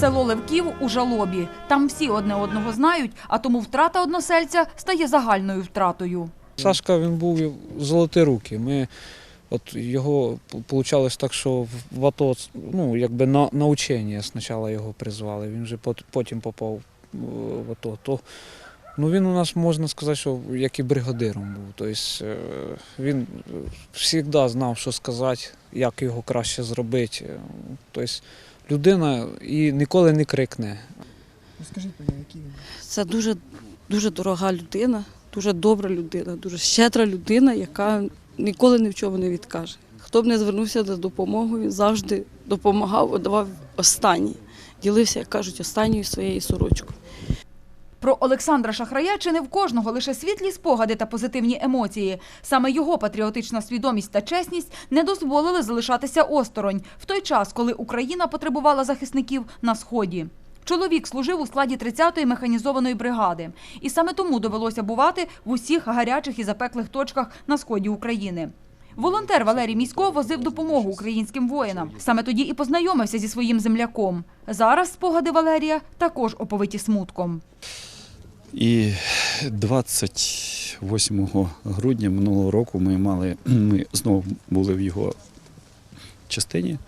Село Левків у жалобі. Там всі одне одного знають, а тому втрата односельця стає загальною втратою. Сашка він був золоті руки. Ми от його вийшло так, що в- АТО, ну, якби на, на учення спочатку його призвали. Він вже потім попав е, в АТО. То, ну, він у нас можна сказати, що як і бригадиром був. Тобто е, він завжди знав, що сказати, як його краще зробити. Тобто людина і ніколи не крикне. Розкажіть мені, який він? Це дуже, дуже дорога людина, дуже добра людина, дуже щедра людина, яка ніколи ні в чому не відкаже. Хто б не звернувся за допомогою, він завжди допомагав, давав останній. Ділився, як кажуть, останньою своєю сорочкою. Про Олександра Шахрая чи не в кожного лише світлі спогади та позитивні емоції. Саме його патріотична свідомість та чесність не дозволили залишатися осторонь в той час, коли Україна потребувала захисників на сході. Чоловік служив у складі 30-ї механізованої бригади, і саме тому довелося бувати в усіх гарячих і запеклих точках на сході України. Волонтер Валерій Місько возив допомогу українським воїнам. Саме тоді і познайомився зі своїм земляком. Зараз спогади Валерія також оповиті смутком. І 28 грудня минулого року ми мали, ми знову були в його частині,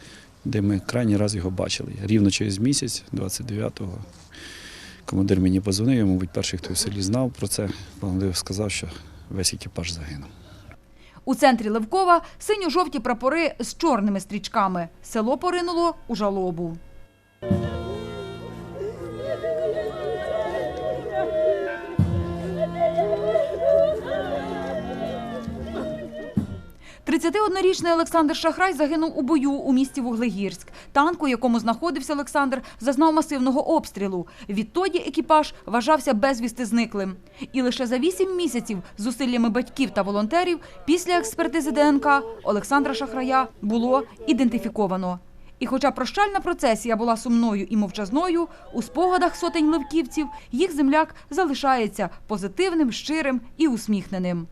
де ми крайній раз його бачили. Рівно через місяць, 29-го, командир мені позвонив, мабуть, перший, хто в селі знав про це. Командир сказав, що весь екіпаж загинув. У центрі Левкова синьо-жовті прапори з чорними стрічками. Село поринуло у жалобу. Тридцятиоднорічний Олександр Шахрай загинув у бою у місті Вуглегірськ. Танк, у якому знаходився Олександр, зазнав масивного обстрілу. Відтоді екіпаж вважався безвісти зниклим. І лише за вісім місяців зусиллями батьків та волонтерів після експертизи ДНК Олександра Шахрая було ідентифіковано. І хоча прощальна процесія була сумною і мовчазною, у спогадах сотень левківців їх земляк залишається позитивним, щирим і усміхненим.